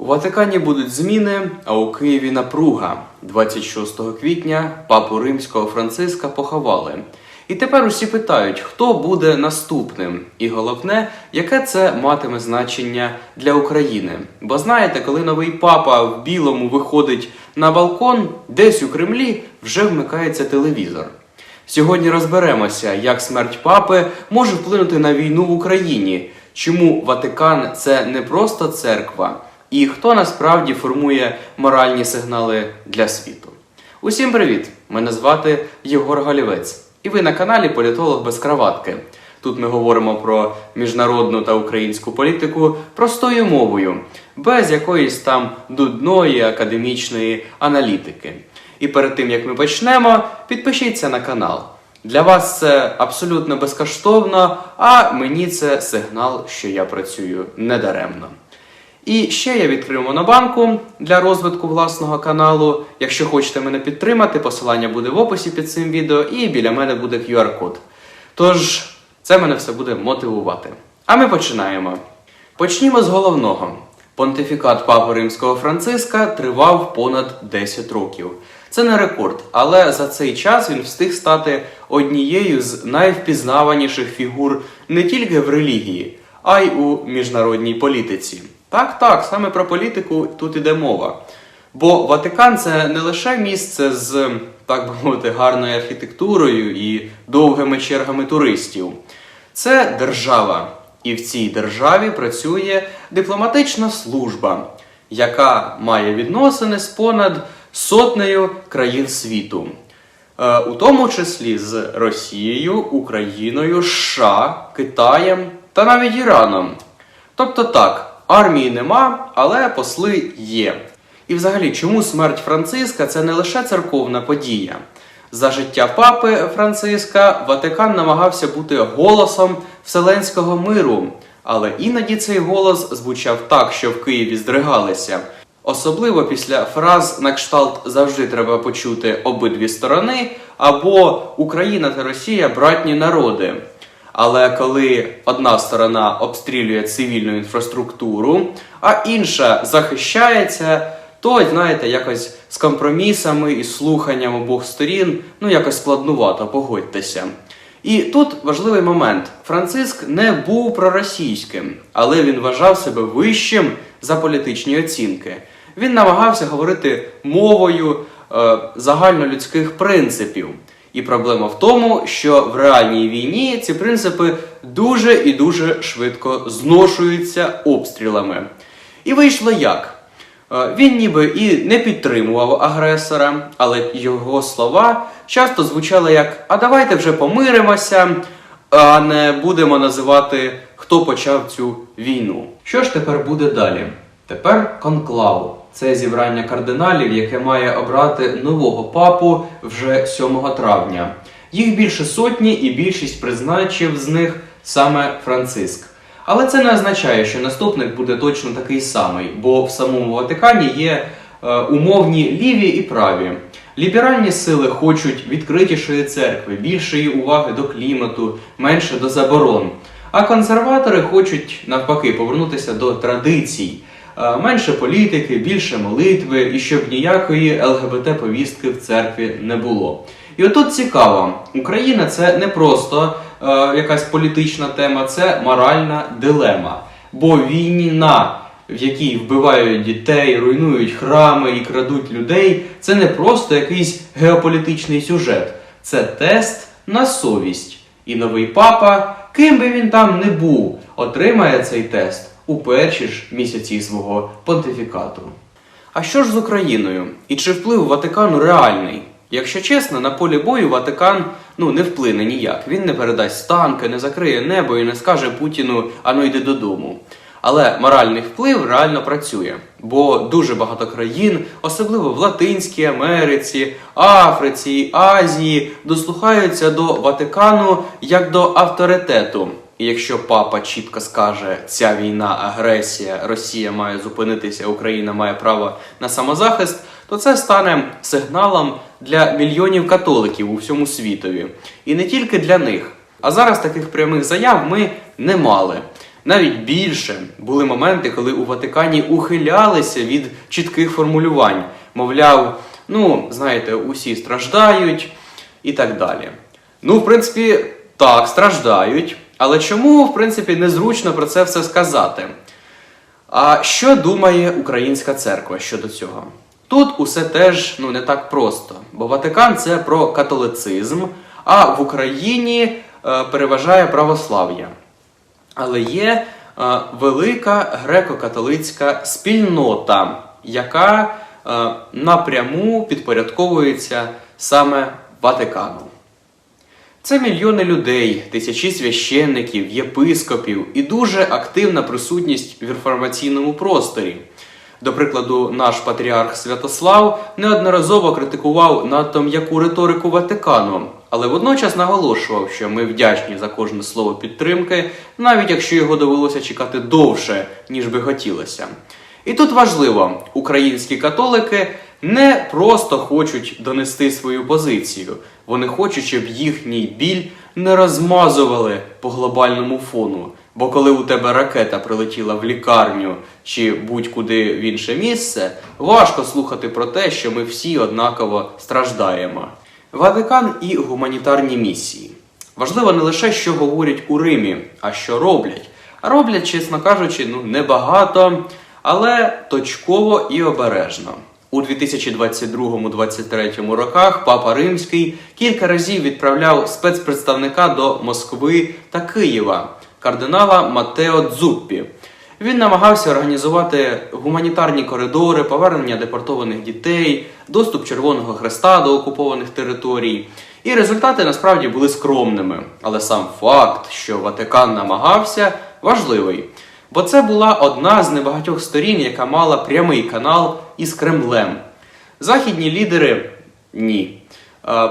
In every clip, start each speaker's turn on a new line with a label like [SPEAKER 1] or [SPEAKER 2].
[SPEAKER 1] У Ватикані будуть зміни, а у Києві напруга. 26 квітня папу римського Франциска поховали. І тепер усі питають, хто буде наступним, і головне, яке це матиме значення для України. Бо знаєте, коли новий папа в білому виходить на балкон, десь у Кремлі вже вмикається телевізор. Сьогодні розберемося, як смерть папи може вплинути на війну в Україні, чому Ватикан це не просто церква, і хто насправді формує моральні сигнали для світу. Усім привіт! Мене звати Єгор Галівець, і ви на каналі Політолог без краватки. Тут ми говоримо про міжнародну та українську політику простою мовою, без якоїсь там дудної академічної аналітики. І перед тим як ми почнемо, підпишіться на канал. Для вас це абсолютно безкоштовно, а мені це сигнал, що я працюю недаремно. І ще я відкрив монобанку для розвитку власного каналу. Якщо хочете мене підтримати, посилання буде в описі під цим відео, і біля мене буде QR-код. Тож, це мене все буде мотивувати. А ми починаємо. Почнімо з головного. Понтифікат Папи Римського Франциска тривав понад 10 років. Це не рекорд, але за цей час він встиг стати однією з найвпізнаваніших фігур не тільки в релігії, а й у міжнародній політиці. Так, так, саме про політику тут іде мова. Бо Ватикан це не лише місце з, так би мовити, гарною архітектурою і довгими чергами туристів. Це держава. І в цій державі працює дипломатична служба, яка має відносини з понад сотнею країн світу, Е, у тому числі з Росією, Україною, США, Китаєм та навіть Іраном. Тобто так, армії нема, але посли є. І взагалі, чому смерть Франциска це не лише церковна подія? За життя папи Франциска Ватикан намагався бути голосом вселенського миру, але іноді цей голос звучав так, що в Києві здригалися. Особливо після фраз на кшталт завжди треба почути обидві сторони або Україна та Росія братні народи. Але коли одна сторона обстрілює цивільну інфраструктуру, а інша захищається, то, знаєте, якось з компромісами і слуханням обох сторін, ну якось складнувато, погодьтеся. І тут важливий момент: Франциск не був проросійським, але він вважав себе вищим за політичні оцінки. Він намагався говорити мовою е, загальнолюдських принципів. І проблема в тому, що в реальній війні ці принципи дуже і дуже швидко зношуються обстрілами. І вийшло як? Е, Він ніби і не підтримував агресора, але його слова часто звучали як А давайте вже помиримося, а не будемо називати, хто почав цю війну. Що ж тепер буде далі? Тепер конклав. Це зібрання кардиналів, яке має обрати нового папу вже 7 травня. Їх більше сотні, і більшість призначив з них саме Франциск. Але це не означає, що наступник буде точно такий самий, бо в самому Ватикані є е, умовні ліві і праві. Ліберальні сили хочуть відкритішої церкви, більшої уваги до клімату, менше до заборон. А консерватори хочуть навпаки повернутися до традицій. Е, Менше політики, більше молитви і щоб ніякої ЛГБТ-повістки в церкві не було. І отут цікаво, Україна це не просто е, якась політична тема, це моральна дилема. Бо війна, в якій вбивають дітей, руйнують храми і крадуть людей, це не просто якийсь геополітичний сюжет, це тест на совість. І новий папа, ким би він там не був, отримає цей тест у перші ж місяці свого понтифікату. А що ж з Україною? І чи вплив Ватикану реальний? Якщо чесно, на полі бою Ватикан ну не вплине ніяк. Він не передасть танки, не закриє небо і не скаже Путіну ану йди додому. Але моральний вплив реально працює, бо дуже багато країн, особливо в Латинській Америці, Африці, Азії, дослухаються до Ватикану як до авторитету. І якщо папа чітко скаже, ця війна, агресія, Росія має зупинитися, Україна має право на самозахист, то це стане сигналом для мільйонів католиків у всьому світові. І не тільки для них. А зараз таких прямих заяв ми не мали. Навіть більше були моменти, коли у Ватикані ухилялися від чітких формулювань. Мовляв, ну, знаєте, усі страждають і так далі. Ну, в принципі, так, страждають. Але чому, в принципі, незручно про це все сказати? А що думає українська церква щодо цього? Тут усе теж ну, не так просто, бо Ватикан це про католицизм, а в Україні е, переважає православ'я. Але є е, велика греко-католицька спільнота, яка е, напряму підпорядковується саме Ватикану. Це мільйони людей, тисячі священників, єпископів і дуже активна присутність в інформаційному просторі. До прикладу, наш патріарх Святослав неодноразово критикував надто м'яку риторику Ватикану, але водночас наголошував, що ми вдячні за кожне слово підтримки, навіть якщо його довелося чекати довше, ніж би хотілося. І тут важливо, українські католики не просто хочуть донести свою позицію, вони хочуть, щоб їхній біль не розмазували по глобальному фону. Бо коли у тебе ракета прилетіла в лікарню чи будь-куди в інше місце, важко слухати про те, що ми всі однаково страждаємо. Ватикан і гуманітарні місії. Важливо не лише, що говорять у Римі, а що роблять. А роблять, чесно кажучи, ну небагато, але точково і обережно. У 2022-2023 роках Папа Римський кілька разів відправляв спецпредставника до Москви та Києва, кардинала Матео Дзуппі. Він намагався організувати гуманітарні коридори, повернення депортованих дітей, доступ Червоного Хреста до окупованих територій. І результати насправді були скромними. Але сам факт, що Ватикан намагався, важливий. Бо це була одна з небагатьох сторін, яка мала прямий канал із Кремлем. Західні лідери ні.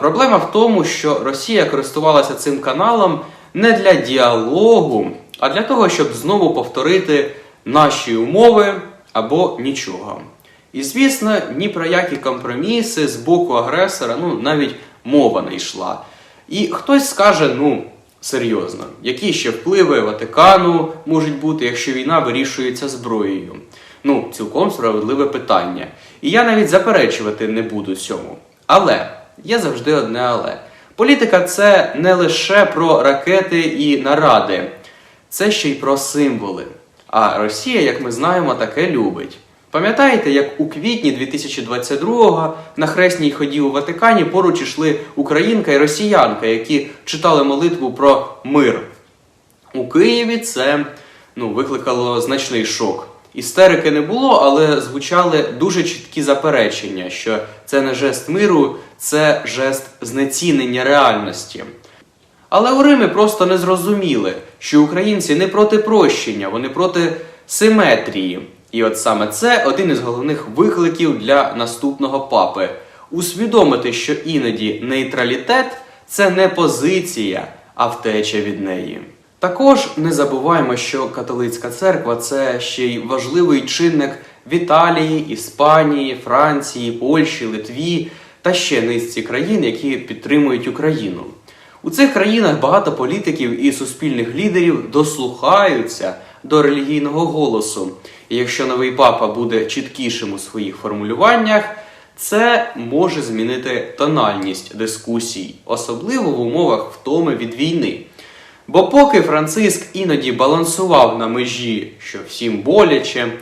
[SPEAKER 1] Проблема в тому, що Росія користувалася цим каналом не для діалогу, а для того, щоб знову повторити наші умови або нічого. І звісно, ні про які компроміси з боку агресора ну, навіть мова не йшла. І хтось скаже, ну, серйозно, які ще впливи Ватикану можуть бути, якщо війна вирішується зброєю? Ну, цілком справедливе питання. І я навіть заперечувати не буду цьому. Але є завжди одне але. Політика це не лише про ракети і наради, це ще й про символи. А Росія, як ми знаємо, таке любить. Пам'ятаєте, як у квітні 2022-го на хресній ході у Ватикані поруч ішли українка і росіянка, які читали молитву про мир. У Києві це ну, викликало значний шок. Істерики не було, але звучали дуже чіткі заперечення, що це не жест миру, це жест знецінення реальності. Але у Римі просто не зрозуміли, що українці не проти прощення, вони проти симетрії. І от саме це один із головних викликів для наступного папи усвідомити, що іноді нейтралітет це не позиція, а втеча від неї. Також не забуваємо, що католицька церква це ще й важливий чинник в Італії, Іспанії, Франції, Польщі, Литві та ще низці країн, які підтримують Україну. У цих країнах багато політиків і суспільних лідерів дослухаються до релігійного голосу. І якщо новий папа буде чіткішим у своїх формулюваннях, це може змінити тональність дискусій, особливо в умовах втоми від війни. Бо поки Франциск іноді балансував на межі, що всім боляче,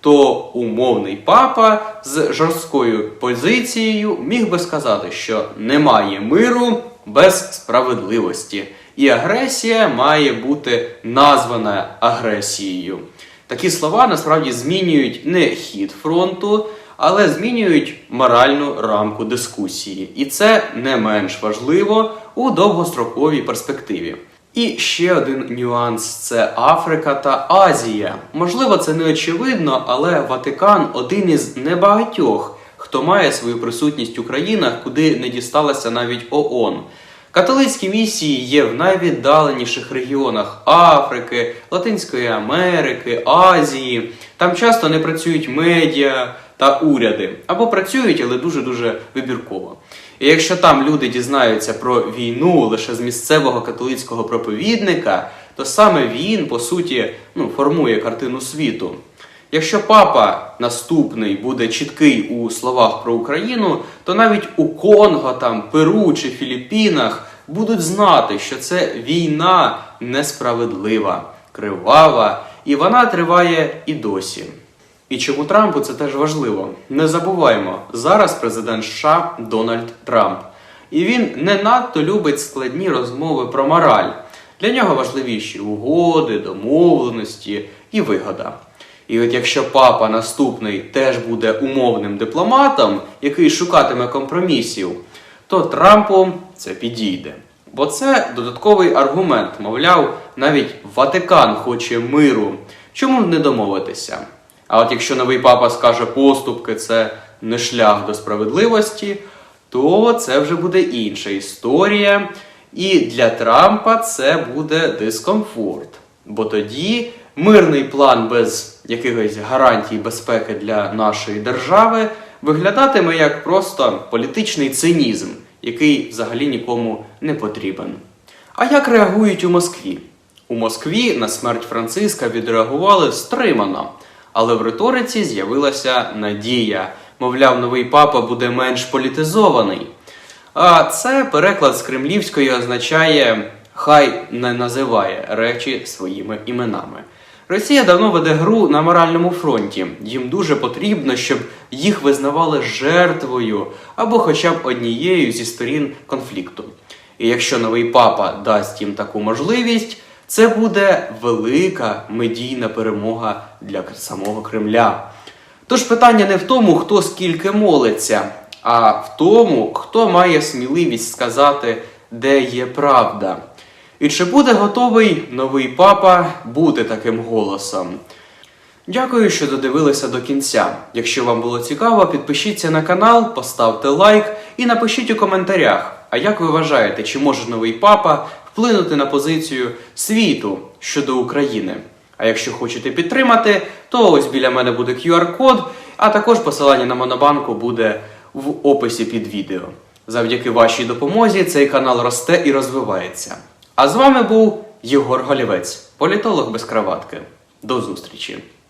[SPEAKER 1] то умовний папа з жорсткою позицією міг би сказати, що немає миру без справедливості, і агресія має бути названа агресією. Такі слова насправді змінюють не хід фронту, але змінюють моральну рамку дискусії. І це не менш важливо у довгостроковій перспективі. І ще один нюанс це Африка та Азія. Можливо, це не очевидно, але Ватикан один із небагатьох, хто має свою присутність у країнах, куди не дісталася навіть ООН. Католицькі місії є в найвіддаленіших регіонах Африки, Латинської Америки, Азії. Там часто не працюють медіа, та уряди або працюють, але дуже-дуже вибірково. І якщо там люди дізнаються про війну лише з місцевого католицького проповідника, то саме він, по суті, ну, формує картину світу. Якщо папа наступний буде чіткий у словах про Україну, то навіть у Конго, там, Перу чи Філіппінах будуть знати, що це війна несправедлива, кривава, і вона триває і досі. І чому Трампу це теж важливо? Не забуваймо, зараз президент США Дональд Трамп. І він не надто любить складні розмови про мораль. Для нього важливіші угоди, домовленості і вигода. І от якщо папа наступний теж буде умовним дипломатом, який шукатиме компромісів, то Трампу це підійде. Бо це додатковий аргумент, мовляв, навіть Ватикан хоче миру. Чому не домовитися? А от якщо новий папа скаже поступки це не шлях до справедливості, то це вже буде інша історія. І для Трампа це буде дискомфорт. Бо тоді мирний план без якихось гарантій безпеки для нашої держави виглядатиме як просто політичний цинізм, який взагалі нікому не потрібен. А як реагують у Москві? У Москві на смерть Франциска відреагували стримано, але в риториці з'явилася надія. Мовляв, новий папа буде менш політизований. А це переклад з кремлівської означає хай не називає речі своїми іменами. Росія давно веде гру на моральному фронті. Їм дуже потрібно, щоб їх визнавали жертвою або хоча б однією зі сторін конфлікту. І якщо новий папа дасть їм таку можливість, це буде велика медійна перемога для самого Кремля. Тож питання не в тому, хто скільки молиться, а в тому, хто має сміливість сказати, де є правда. І чи буде готовий новий папа бути таким голосом? Дякую, що додивилися до кінця. Якщо вам було цікаво, підпишіться на канал, поставте лайк і напишіть у коментарях. А як ви вважаєте, чи може новий папа вплинути на позицію світу щодо України? А якщо хочете підтримати, то ось біля мене буде QR-код, а також посилання на Монобанку буде в описі під відео. Завдяки вашій допомозі цей канал росте і розвивається. А з вами був Єгор Голівець, політолог без краватки. До зустрічі!